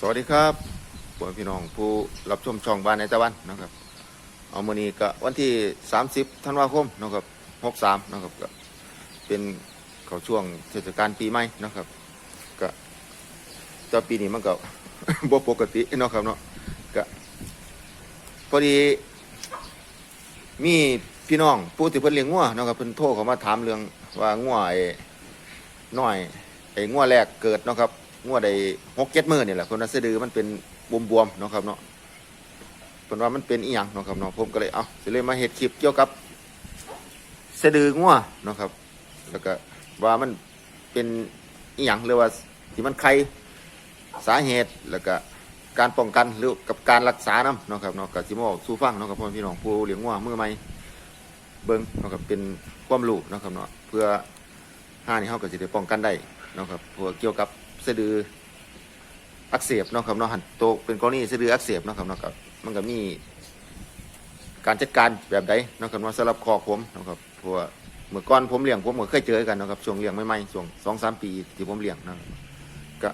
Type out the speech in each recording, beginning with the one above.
สวัสดีครับพ่อพี่น้องผู้รับชมช่องบ้านในตะวันนะครับ เอามือนี้ก็วันที่ 30ธันวาคมนะครับ63นะครับก็เป็นเขาช่วงเทศกาลปีใหม่นะครับก็แต่ปีนี้มันก็ บ่ปกติเนาะครับเนาะก็พอดี มีพี่น้องผู้ที่เพิ่นเลี้ยงงัวเนาะครับเพิ่นโทรเข้ามาถามเรื่องว่างัวไอ้น้อยไอ้งัวแรกเกิดเนาะครับ งัวได้หกเจ็ดมื้อนี่แหละคนนั้นสะดือมันเป็นบวมๆเนาะครับเนาะเพิ่นว่ามันเป็นอีหยังเนาะครับเนาะผมก็เลยเอาสิเลยมาเฮ็ดคลิปเกี่ยวกับสะดืองัวเนาะครับ แล้วก็ว่ามันเป็นอีหยังหรือว่าที่มันไข้สาเหตุแล้วก็การป้องกันหรือกับการรักษานํเนาะครับเนาะก็สิมาเว้าสู่ฟังเนาะครับพ่อพี่น้องผู้เลี้ยงงัวมือใหม่เบิ้งเนาะครับเป็นความรู้เนาะครับเนาะเพื่อห้านี่เขาก็จะได้ป้องกันได้เนาะครับเพราะว่าเกี่ยวกับ สะดืออักเสบเนาะครับเนาะหันโตเป็นกรณีสะดืออักเสบเนาะครับเนาะครับมันก็มีการจัดการแบบใดเนาะครับเนาสำหรับคอผมเนาะครับเพราะว่าเมื่อก่อนผมเลี้ยงผมก็เคยเจอกันเนาะครับช่วงเลี้ยงใหม่ๆช่วงสองสามปีที่ผมเลี้ยงเนาะก็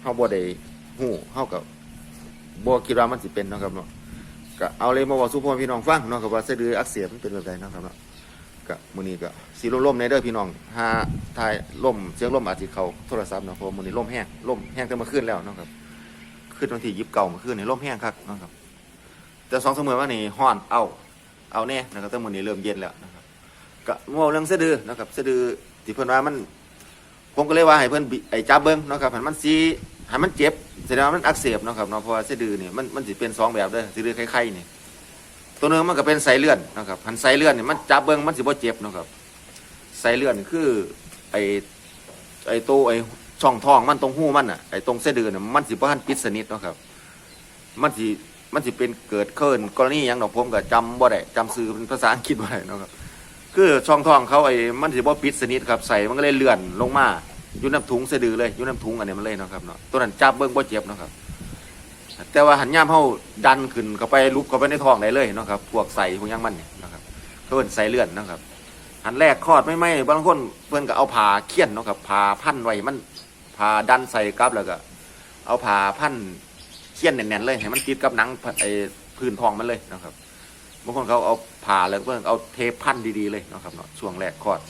เขาบ่ได้หู้เขากับบ่คิดว่ามันสิเป็นเนาะครับเนาะก็เอาเลยมาบอกสู่พ่อพี่น้องฟังเนาะครับว่าสะดืออักเสบมันเป็นแบบใดเนาะครับเนาะ ก็มื้อนี้ก็สิลมๆในเด้อพี่น้องหาทายลมเสียงลมอาจสิเขาโทรศัพท์เนาะเพราะมือนี้ลมแห้งลมแห้งแต่เมื่อคืนแล้วนะครับคืนวันที่ยิบเก่ามื่อคืนนี่ลมแห้งคักเนะครับ แต่สองเสมอว่านี่ฮ้อนเอาเอาแน่นะครับแต่มือนี้เริ่มเย็นแล้วนะครับก็เว่าเรื่องเสดือนะครับเสดือที่เพิ่อนว่ามันผมก็เลยว่าให้เพิ่อนไอ้จับเบิ่งนะครับให้มันสิให้มันเจ็บแสดงว่ามันอักเสบนะครับเนาะเพราะว่าสดือนี่มันมันสิเป็นสองแบบเด้อสดือไข้ๆนี่ ตัวนึงมันก็เป็นไสเลื่อนนะครับหันไสเลื่อนเนี่ยมันจับเบิ้งมันสิบ่เจ็บนะครับไสเลื่อนคือไอไอตัวไอช่องท้องมันตรงหูมันอะไอตรงเส้นเดือนน่ะมันสิบ่ทันปิดสนิทนะครับ มันสิมันสิเป็นเกิดขึ้นกรณีหยังดอกผมก็จำบ่ได้จำซื้อเป็นภาษาอังกฤษบ่ได้นะครับ คือช่องท้องเขาไอ้มันสิบ่ปิดสนิทครับใส่มันก็เลยเลื่อนลงมาอยู่น้ำถุงเสะดือเลยอยู่น้ำถุงอันนี้มันเลยนะครับเนาะตัวนั้นจับเบิ้งบ่เจ็บนะครับ แต่ว่าหันย่ามเฮาดันขึ้นเข้าไปลุกเข้าไปในท้องได้เลยเนาะครับพวกใส่พวกหยังมันเนี่ยนะครับเขาเอิ้นใส่เลื่อนนะครับหันแรกคลอดไม่ไม่บางคนเพิ่นก็เอาผ้าเคี่ยนเนาะครับผ้าพันไว้มันผ้าดันใส่กับแล้วก็เอาผ้าพันเคี่ยนแน่นๆเลยให้มันติดกับหนังไอ้พื้นท้องมันเลยนะครับบางคนเขาเอาผ้าแล้วเพิ่นเอาเทปพันดีๆเลยนะครับเนาะช่วงแรกคลอด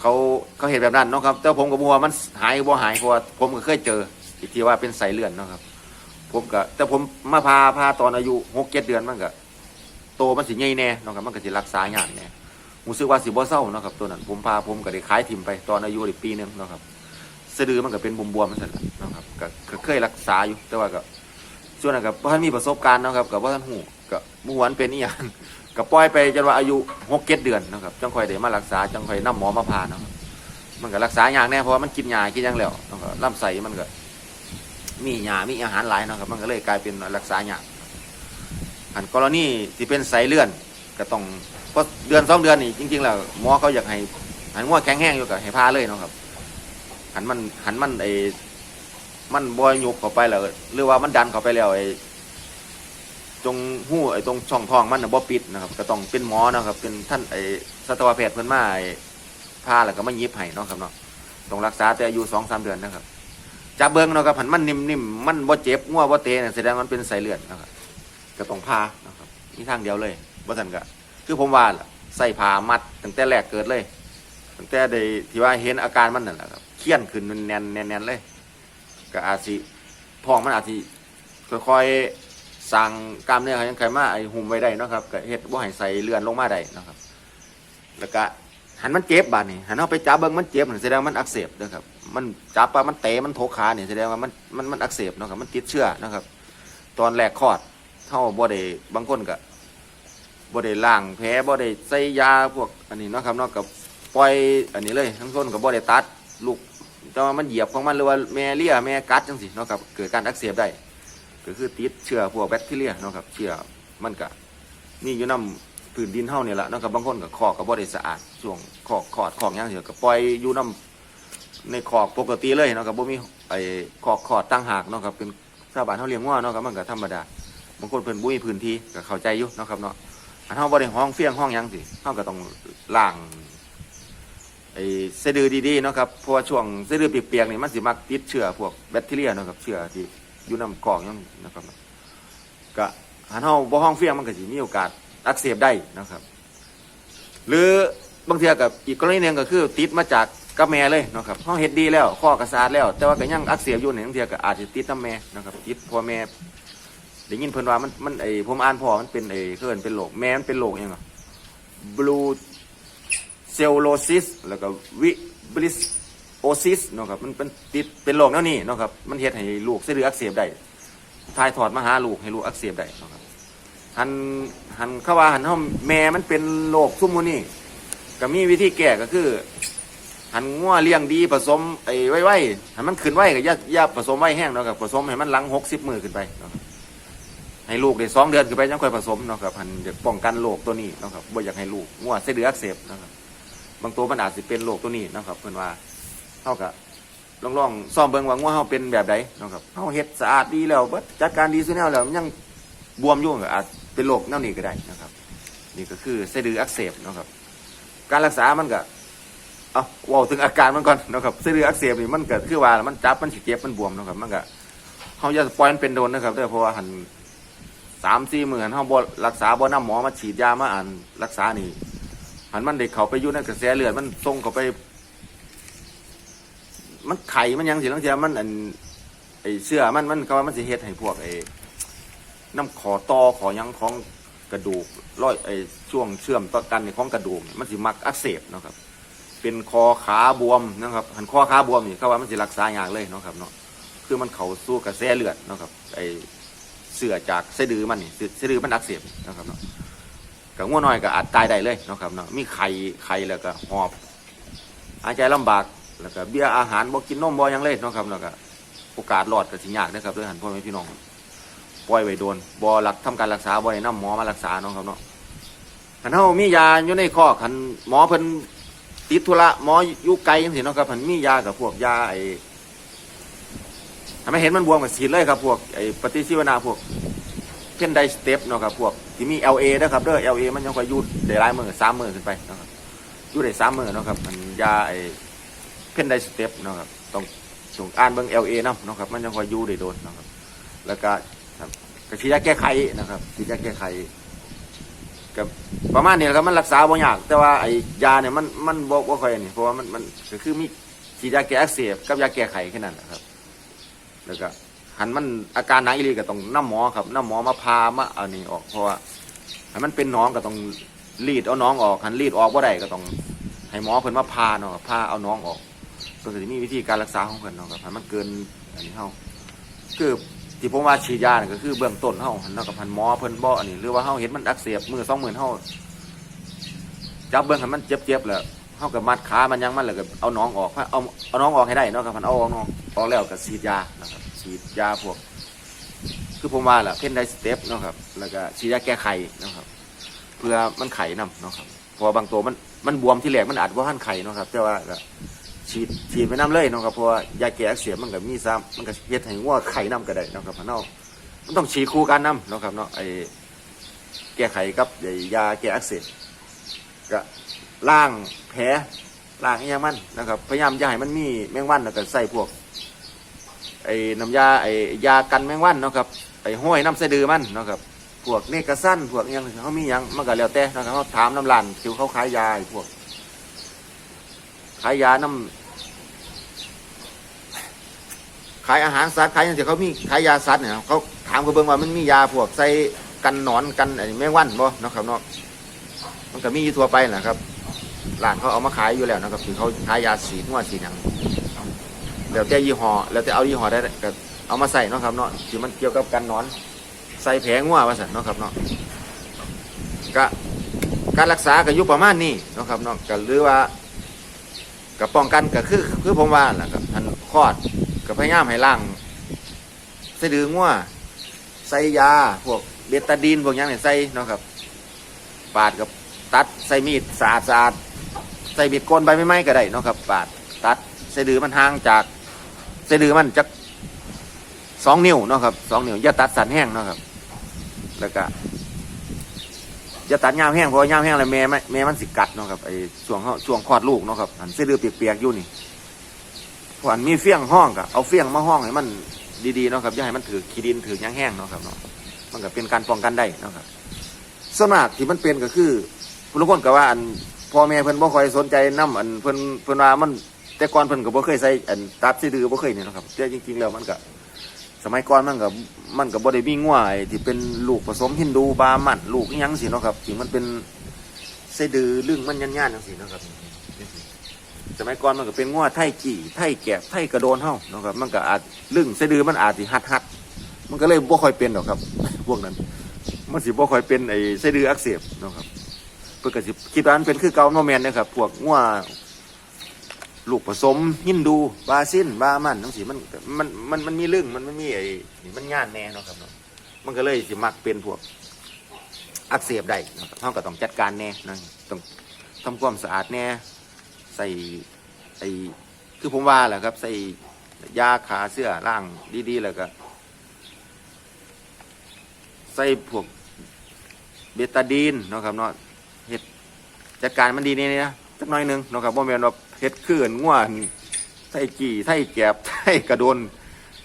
เขาเขาเห็นแบบนั้นเนาะครับ แต่ผมกับบัวมันหายบ่หายเพราะผมก็เคยเจอ ทีว่าเป็นสายเลือดเนาะครับ ผมก็แต่ผมมาพาพาตอนอายุหกเจ็ดเดือนมันก็โตมันสิใหญ่แน่เนาะครับมันก็สิรักษาอย่ากแน่รู้สึกว่าสิบ่เศร้าเนาะครับตัวนั้นผมพาผมก็ได้ขายทิมไปตอนอายุได้ปีหนึงเนาะครับสะดือมันก็เป็นบวมๆมันสั่นเนาะครับก็เคยรักษาอยู่แต่ว่าก็ส่วนนั้นก็บ่ทันมีประสบการณ์นะครับก็บ่ทันฮู้ก็บ่ฮู้ว่ามันเป็นอีหยังก็ปล่อยไปจนว่าอายุหกเจ็ดเดือนนะครับจังคอยได้มารักษาจังคอยนํหมอมาพาเนาะมันก็รักษาอย่ากแน่เพราะว่ามันกินยากินยังแล้วนะครับลำไส้มันก็ มีหยามีอาหารหลายเนาะครับมันก็เลยกลายเป็นรักษาหยาอันกรณีที่เป็นไสเลื่อนก็ต้องเพราะเดือนสองเดือนนี่จริงๆแล้วหมอเขาอยากให้หันงัวแข็งแห้งอยู่กับให้พาเลยเนาะครับ หันมันหันมันไอ้มันบอยยุบเข้าไปแล้วหรือว่ามันดันเข้าไปแล้วไอ้ตรงหู้ไอ้ตรงช่องท้องมันน่ะบ่ปิดนะครับ ก็ต้องเป็นหมอนะครับ เป็นท่านไอ้สัตวแพทย์เพิ่นมาไอ้พาแล้วก็มายิบให้เนาะครับเนาะต้องรักษาแต่อายุสองสามเดือนนะครับ จับเบิ้งเนาะครับหันมันนิ่มๆมันบ่เจ็บงัวบ่เตะเนี่ยแสดงว่ามันเป็นสายเลือดนะครับก็ต้องพานะครับมีทางเดียวเลยบ่ซั่นก็คือผมว่าล่ะใส่ผ้ามัดตั้งแต่แรกเกิดเลยตั้งแต่ได้ที่ว่าเห็นอาการมันนั่นแหละครับเคี้ยนขึ้นมันแน่นแน่นเลย ก็อาจสิท้องมันอาจสิค่อยๆสั่งกล้ามเนื้อเขายังไขมาไอหุ่มไว้ได้นะครับก็เฮ็ดบ่ให้ใส่เลือนลงมาได้นะครับ แล้วก็หันมันเจ็บบาดนี่หันเอาไปจับเบิ่งมันเจ็บนั่นแสดงว่ามันอักเสบเด้อครับ มันจับปมันเตะมันโถขาเนี่ยแสดงว่ามันมันมันอักเสบเนาะครับมันติดเชื้อนะครับ ตอนแรกคลอดเท่าบ่ได้บางคนก็บ่ได้ล้างแผลบ่ได้ใส่ยาพวกอันนี้เนาะครับนาะกับปล่อยอันนี้เลยทั้งคนก็บ่ได้ตัดลูกแต่ว่ามันเหยียบของมันหรือว่าแม่เลี้ยแม่กัดจังซี่เนาะครับเกิดการอักเสบได้ก็คือติดเชื้อพวกแบคทีเรียเนาะครับเชื้อมันก็นี่อยู่นำพื้นดินเฮานี่แหละเนาะครับบางคนก็คอกก็บ่ได้สะอาดช่วงคอกขอดคอกหยังเสียก็ปล่อยอยู่นำ ในคอกปกติเลยเนาะครับบ่มีไอ้คอกขอดตั้งหากเนาะครับเป็นชาวบ้านเฮาเลี้ยงงัวเนาะครับมันก็ธรรมดาบางคนเพิ่นบ่มีพื้นที่ก็เข้าใจอยู่เนาะครับเนาะอันเฮาบ่ได้ห้องเฟียงห้องหยังสิเฮาก็ต้องล้างไอ้เสะดือดีๆเนาะครับเพราะว่าช่วงเสะดือเปียกๆนี่มันสิมักติดเชื้อพวกแบคทีเรียเนาะครับเชื้อที่อยู่น้ำกองนั่นะครับก็หันเฮาบ่ห้องเฟียงมันก็สิมีโอกาสอักเสบได้นะครับ หรือบางเทีกับอีกกรณีหนึงก็คือติดมาจาก กับแม่เลยนะครับเฮาเฮ็ดดีแล้วข้อกระสาดแล้ว แต่ว่าก็ยังอักเสบอยู่เนี่ยบางเทีก็อาจจะติดน้ำแม่นะครับติดพ่อแม่ได้ยินเพิ่นว่ามันมันไอ้ผมอ่านพ่อมันเป็นไอ้เพิ่นเป็นโรคแม่มันเป็นโรคยังอะ blue เซลโลซิสแล้วก็วิบริสโอซิสนะครับมันเป็นติดเป็นโรคแนวนี้นะครับมันเฮ็ดให้ลูกเส้นเลือดอักเสบได้ทายถอดมาหาลูกให้ลูกอักเสบได้นะครับหันหันเข้าว่าหันเฮาแม่มันเป็นโรคซุ่มมูนี่ก็มีวิธีแก้ก็คือ หันงัวเลี้ยงดีผสมไอ้ไว้ไว้หันมันขึ้นไว้ก็อย่าย่าผสมไว้แห้งเนาะครับผสมให้มันหลังหกสิบมือขึ้นไปเนาะให้ลูกได้สองเดือนขึ้นไปยังค่อยผสมเนาะครับหันจะป้องกันโรคตัวนี้เนาะครับบ่อยากให้ลูกงัวเส้นเลือดอักเสบนะครับบางตัวมันอาจสิเป็นโรคตัวนี้นะครับเพื่อนว่าเท่ากับลองลองซ่อมเบิ่งว่างัวเฮาเป็นแบบใดนะครับเฮาเฮ็ดสะอาดดีแล้วบิจัดการดีสุดแล้วแล้วมันยังบวมอยู่ก็อาจเป็นโรคแนวนี้ก็ได้นะครับ นี่ก็คือเส้นเลือดอักเสบนะครับ การรักษามันก็ เอาเว้าถึงอาการมันก่อนนะครับเส้นเลือดอักเสบนี่มันเก็คือว่ามันจับมันสิเจ็บมันบวมนะครับ มันก็เฮาอย่าปล่อยมันเป็นโดนนะครับเด้อเพราะว่าหันสามสี่หมื้อหันเฮาบรักษาบ่นำหมอมาฉีดยามาอ่านรักษานี่หันมันเด็กเขาไปยู่ในกระแสเลือดมันส่งเขาไป มันไข่มันยังสิลังเทียมันอันไอเสื้อมันมันก็ว่ามันสิเฮ็ดให้พวกไอน้ำขอตอขอยังของกระดูกร้อยไอช่วงเชื่อมต่อกันในของกระดูก มันสิมักอักเสบนะครับ เป็นคอขาบวมนะครับหันคอขาบวมนี่เขาว่ามันสิรักษายากเลยเนาะครับเนาะคือมันเขาสู้กระแสเลือดเนาะครับไอเสื้อจากเสะดือมันนี่เสะดือมันอักเสบนะครับเนาะกับง่วงน้อยก็อาจตายได้เลยเนาะครับเนาะมีไข่ไข่แล้วก็หอบหายใจลำบากแล้วก็เบี้ยอาหารบ่กินนมบ่ยังเลยเนาะครับแล้วก็โอกาสรอดก็สิยากนะครับด้วยหันพ่อแม่พี่น้องปล่อยไว้โดนบ่รักทำการรักษาบ่ได้นำหมอมารักษาเนาะครับเนาะคันเฮามียาอยู่ในคอกคันหมอเพิ่น ติดธุระหมออยู่ไกลจังซี่เนาะครับคันมียากับพวกยาไอ้ถ้าไม่เห็นมันบวมก็ฉีเลยครับพวกไอ้ปฏิชีวนะพวกเพนไดสเต็ปเนาะครับพวกที่มี LA นะครับเด้อ LA มันยังคอยอยูได้หลายมือสามมือขึ้นไปเนาะครับอยูได้สามมือเนาะครับมันยาไอ้เพนไดสเต็ปเนาะครับต้องส่งอ่านเบิ่ง LA เนาะเนาะครับมันยังคอยอยูได้โดนเนาะครับแล้วก็ครับก็ฉีดยาแก้ไขนะครับฉีดยาแก้ไข กับประมาณนี้แหละครับมันรักษาบ่ยาก แต่ว่าไอ้ยาเนี่ยมันมันบ่บ่ค่อยนี่เพราะว่ามันมันก็คือมีฉีดยาแก้อักเสบกับยาแก้ไขแค่นั้นนะครับ แล้วก็หันมันอาการหนักอีหลีก็ต้องน้ำหมอครับน้ำหมอมาพามาเอานี่ออกเพราะว่าหันมันเป็นหน้องก็ต้องรีดเอาน้องออกหันรีดออกว่าได้ก็ต้องให้หมอเพิ่นมาพาเนาะพาเอาน้องออกก็จะมีวิธีการรักษาของเพิ่นเนาะครับหันมันเกินอันนี้เฮาคือ ที่ผมว่าฉีดยานี่ก็คือเบื้องต้นเฮาหันเนาะกับหันหมอเพิ่นบ่อันนี้หรือว่าเฮาเห็นมันอักเสบมือสองมือเฮาจับเบื้องหันมันเจ็บๆแล้วเฮากับมัดขามันยังมันแล้วก็เอาน้องออกเอาเอาน้องออกให้ได้เนาะครับหันเอาน้องออกแล้วก็ฉีดยานะครับฉีดยาพวก คือผมว่าแหละเพนไดสเต็ปเนาะครับแล้วก็ฉีดยาแก้ไขเนาะครับ เพื่อมันไข่นํเนาะครับพราะว่าบางตัวมันมันบวมที่แหลกมันอาจว่าหันไข่เนาะครับแต่ว่าก็ ฉีดฉีดไปน้ำเลยเนาะครับเพราะว่ายาแก้อักเสบมันก็มีซ้ำมันก็เฮ็ดให้งัวไข่น้ำก็ได้เนาะครับพะเนามันต้องฉีดคู่กันน้ำเนาะครับเนาะไอ้แก้ไขกับยาแก้อักเสบก็ล้างแผลล้างอหยังมันนะครับพยายามอย่าให้มันมีแมงวันแล้วก็ใส่พวกไอ้น้ำยาไอ้ยากันแมงวันเนาะครับไอ้ห้อยน้ำสะดือมันเนาะครับพวกเนกสั้นพวกยังเขามียังมันก็แล้วแต่นะครับเขาถามน้ำลานคิวเขาขายยาพวกขายยาน้ำขายอาหารสัตว์ขายอย่างที่เขามีขายยาสัตว์เนี่ยเขาถามเขาเบิ่งว่ามันมียาพวกใส่กันหนอนกันไอ้แมงวันบ่เนาะครับเนาะมันก็มีอยู่ทั่วไปแหละครับร้านเขาเอามาขายอยู่แล้วนะครับที่เขาขายยาสีดงวดสีหยังแล้วแต่ยี่ห้อแล้วแต่เอายี่ห้อได้ก็เอามาใส่เนาะครับเนาะที่มันเกี่ยวกับการนอน ใส่แผงงัวว่าสันเนาะครับเนาะก็การรักษาก็ยู่ประมาณนี้เนาะครับเนาะก็หรือว่ากับป้องกันก็คือคือผมว่าแหละครับอันคลอด ก็พยายามให้ล่างใส่ดืองัวใส่ยาพวกเบตาดีนพวกยังเนี่ยใส่เนาะครับปาดกับตัดใส่มีดสะอาดสะอาดใส่มีดโกนใบไม้ไม้ก็ได้เนาะครับปาดตัดใสะดือมันห่างจากใสะดือมันจากสองนิ้วเนาะครับสองนิ้วอย่าตัดสันแห้งเนาะครับ แล้วก็อย่าตัดยาวแห้งเพราะว่ายาวแห้งแล้วแม่มันแม่มันสิกัดเนาะครับไอ้ช่วงเขาช่วงคลอดลูกเนาะครับอันเส้นเลือเปียกๆอยู่นี่ พอันมีเฟี้ยงห้องก็เอาเฟี้ยงมาห้องให้มันดีๆเนาะครับอย่าให้มันถือขี้ดินถือยางแห้งเนาะครับเนาะมันก็เป็นการป้องกันได้เนาะครับส่วนมากที่มันเป็นก็คือผู้คนก็ว่าอันพ่อแม่เพิ่นบ่ค่อยสนใจนํอันเพิ่นเพิ่นว่ามันแต่ก่อนเพิ่นก็บ่เคยใส่อันตับซีดือบ่เคยนี่เนาะครับแต่จริงๆแล้วมันก็สมัยก่อนมันก็มันก็บ่ได้มีง่วไอ้ที่เป็นลูกผสมฮินดูบามันลูกอิหยังสิเนาะครับที่มันเป็นไส้ดือลึงมันยันย่านจังซี่เนาะครับ สมัยก่อนมันก็เป็นง่วไทจีไทแกบไทกระโดนเฮาเนาะครับมันก็อาจลึงไส้ดือมันอาจสิหัดหัดมันก็เลยบ่ค่อยเป็นหรอกครับ พวกนั้น มันสิบ่ค่อยเป็นไอ้ไส้ดืออักเสบเนาะครับเพิ่นก็สิคิดว่ามันเป็นคือเกาโนแมนนะครับพวกง่วลูกผสมฮินดูบาซินบามันทั้งสีมันมันมันมันมีเรื่องมันมันมีไอ้มันงานแน่เนาะครับเนาะมันก็เลยสิมักเป็นพวกอักเสบได้เนาะเท่ากับต้องจัดการแน่นะต้องทำความสะอาดแน่ ใส่ไอ้คือผมว่าแหละครับ ใส่ยาขาเสื้อล่างดีๆแล้วก็ ใส่พวกเบตาดีนเนาะครับเนาะเฮ็ดจัดการมันดีนี่นะสักหน้อยหนึงเนาะครับบ่แม่นว่าเฮ็ดคืออันง่วนไทกี่ไทแกบไทกระโดน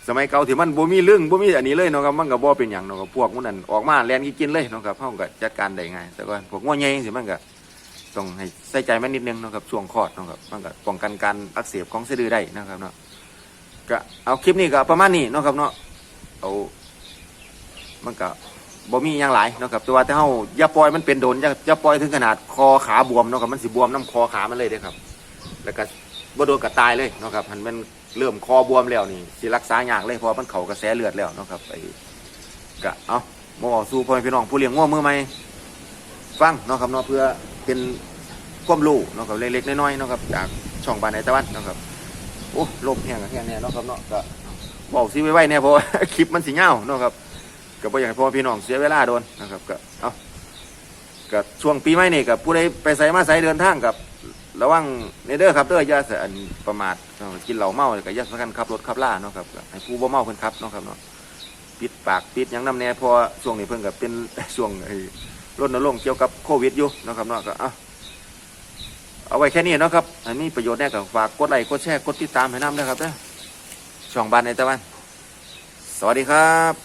สมัยเก่าที่มันบ่มีเรื่องบ่มีอันนี้เลยเนาะครับมันก็บ่เป็นหยังเนาะครับพวกมันนั่นออกมาแลนกินเลยเนาะครับเฮาก็จัดการได้ง่ายแต่ว่าพวกง่วใหญ่สิมันก็ ต้องให้ใส่ใจมันนิดนึงนะครับช่วงคลอดนะครับมันก็ป้องกันการอักเสบของสะดือได้นะครับเนาะก็เอาคลิปนี้ก็ประมาณนี้นะครับเนาะเอามันก็บ่มีหยังหลายนะครับแต่ว่าแต่เฮาอย่าปล่อยมันเป็นโดนอย่าอย่าปล่อยถึงขนาดคอขาบวมนะครับมันสิบวมน้ำคอขามันเลยเด้อครับ แล้วก็บ่โดนกระตายเลยนะครับมันมันเริ่มคอบวมแล้วนี่สิรักษายากเลยเพราะมันเข้ากระแสเลือดแล้วนะครับไอ้ก็เอามาบอกสู่พ่อพี่น้องผู้เลี้ยงง่วมือใหม่ฟังเนาะครับเนาะเพื่อ เป็นความรู้เนาะครับเล็กๆน้อยๆเนาะครับจากช่องบ้านในตะวันเนาะครับโอ้ลมแห้งกับแห้งแน่เนาะครับเนาะก็บอกสิไว้ไว้เนี่ยเพราะว่าคลิปมันสิเงาเนาะครับก็บ่อยากให้พ่อพี่น้องเสียเวลาโดนนะครับก็เอาก็ช่วงปีใหม่นี่กับผู้ใดไปใส่มาใส่เดินทางกับระวังในเด้อครับเด้ออย่าอันประมาทกินเหล้าเมาก็อย่าสำคัญขับรถขับล่าเนาะครับให้ผู้บ่เมาเพิ่นขับเนาะครับเนาะปิดปากปิดยังน้ำแน่พอช่วงนี้เพิ่นก็เป็นช่วงไอ รณรงค์เกี่ยวกับโควิดอยู่นะครับเนาะก็เอาเอาไว้แค่นี้นะครับให้มีประโยชน์แน่กับฝากกดไลค์กดแชร์กดติดตามให้น้ำนะครับเด้อช่องบ้านในตะวัน สวัสดีครับ